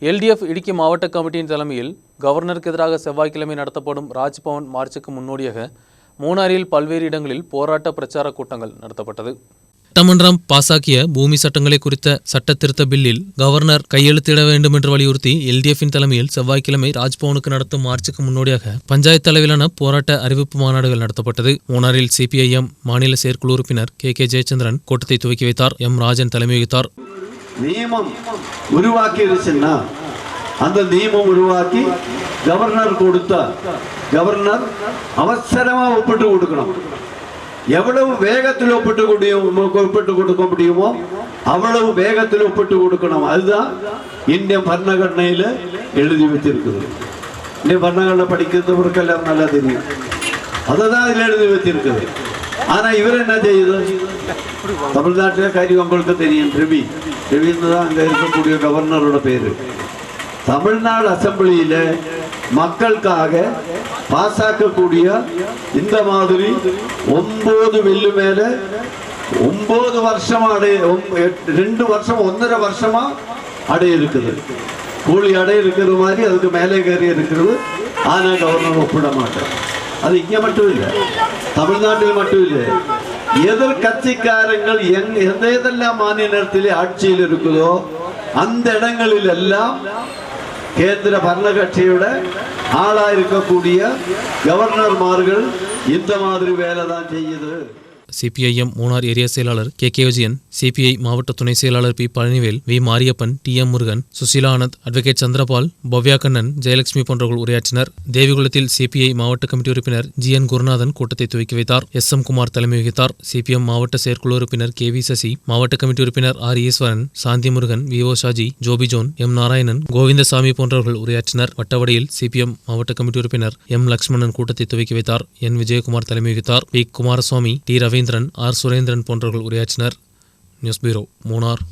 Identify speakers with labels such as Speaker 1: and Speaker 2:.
Speaker 1: LDF இடுக்கி மாவட்ட கமிட்டியின் தலைமையில் கவர்னருக்கு எதிராக செவ்வாய்க்கிழமை நடத்தப்படும் ராஜ்பவன் மார்ச்சுக்கு முன்னோடியாக மூணாரில் பல்வேறு இடங்களில் போராட்ட பிரச்சார கூட்டங்கள் நடத்தப்பட்டது. சட்டமன்றம் பாசாக்கிய பூமி சட்டங்களை குறித்த சட்ட திருத்த பில்லில் கவர்னர் கையெழுத்திட வேண்டும் என்று வலியுறுத்தி எல்டிஎஃபின் தலைமையில் செவ்வாய்க்கிழமை ராஜ்பவனுக்கு நடத்தும் மார்ச்சுக்கு முன்னோடியாக பஞ்சாயத்து அளவிலான போராட்ட அறிவிப்பு மாநாடுகள் நடத்தப்பட்டது. மூணாரில் சிபிஐஎம் மாநில செயற்குழு உறுப்பினர் கே கே ஜெயச்சந்திரன் கூட்டத்தை துவக்கி வைத்தார். எம். ராஜன் தலைமை வகித்தார்
Speaker 2: நியமம் உருவாக்கிருச்சுன்னா அந்த நியமம் உருவாக்கி கவர்னர் கொடுத்தா கவர்னர் அவசரமா ஒப்பிட்டு கொடுக்கணும். எவ்வளவு வேகத்தில் ஒப்பிட்டு முடியும் ஒப்பிட்டு கொடுக்க முடியுமோ அவ்வளவு வேகத்தில் ஒப்பிட்டு கொடுக்கணும். அதுதான் இந்திய பர்ணகண்ணையில எழுதி வச்சிருக்குது இந்திய பர்ணகண்ணை படிக்கிறவருக்கெல்லாம் நல்லா தெரியும். அதை தான் அதில் எழுதி வச்சிருக்குது ஆனா இவர் என்ன செய்யுது? தமிழ்நாட்டில் காரியம் உங்களுக்கு தெரியும் ரவி ரவின்னு தான் அங்கே இருக்கக்கூடிய கவர்னரோட பேர். தமிழ்நாடு அசம்பிளியில் மக்களுக்காக பாசாக்கக்கூடிய இந்த மாதிரி ஒம்பது மில்லு மேலே ஒன்பது வருஷம் அடைய எட்டு- ரெண்டு வருஷம் ஒன்றரை வருஷமா அடைய இருக்குது. கூலி அடைய இருக்கிற மாதிரி அதுக்கு மேலே கறி இருக்கிறது. ஆனால் கவர்னர் ஒப்பிட மாட்டேன் அது இங்கே மட்டும் இல்லை. தமிழ்நாட்டில் மட்டும் இல்லை. எதிர் கட்சிக்காரங்கள் எந்த எதெல்லாம் மாநிலத்திலே ஆட்சியில் இருக்குதோ அந்த இடங்களில் எல்லாம் கேந்திர பரணகட்சியோட ஆளா இருக்கக்கூடிய கவர்னர்மார்கள் இந்த மாதிரி வேலை தான் செய்யுது.
Speaker 1: சிபிஐஎம் மூணார் ஏரியா செயலாளர் கே. கே. விஜயன் சிபிஐ மாவட்ட துணை செயலாளர் P. Palanivel V. Mariyappan T. M. Murugan Susila Anand advocate Chandrapal Bhavya Kannan Jayalakshmi போன்றவர்கள் உரையாற்றினர். தேவிகுளத்தில் சிபிஐ மாவட்ட கமிட்டி உறுப்பினர் ஜி. என். குருநாதன் கூட்டத்தை துவக்கி வைத்தார். எஸ். எம். குமார் தலைமை வகித்தார். சிபிஎம் மாவட்ட செயற்குழு உறுப்பினர் கே. வி. சசி மாவட்ட கமிட்டி உறுப்பினர் R. Eswaran Santhi Murugan V. O. Shaji Jobi John M. Narayanan Govindasamy போன்றவர்கள் உரையாற்றினர். வட்டவடியில் சிபிஎம் மாவட்ட கமிட்டி உறுப்பினர் எம். லக்ஷ்மணன் கூட்டத்தை துவக்கி வைத்தார். என். விஜயகுமார் தலைமை வகித்தார். P Kumaraswamy T. Raveendran R. Surendran போன்றவர்கள் உரையாற்றினர். நியூஸ் பீரோ மூணார்.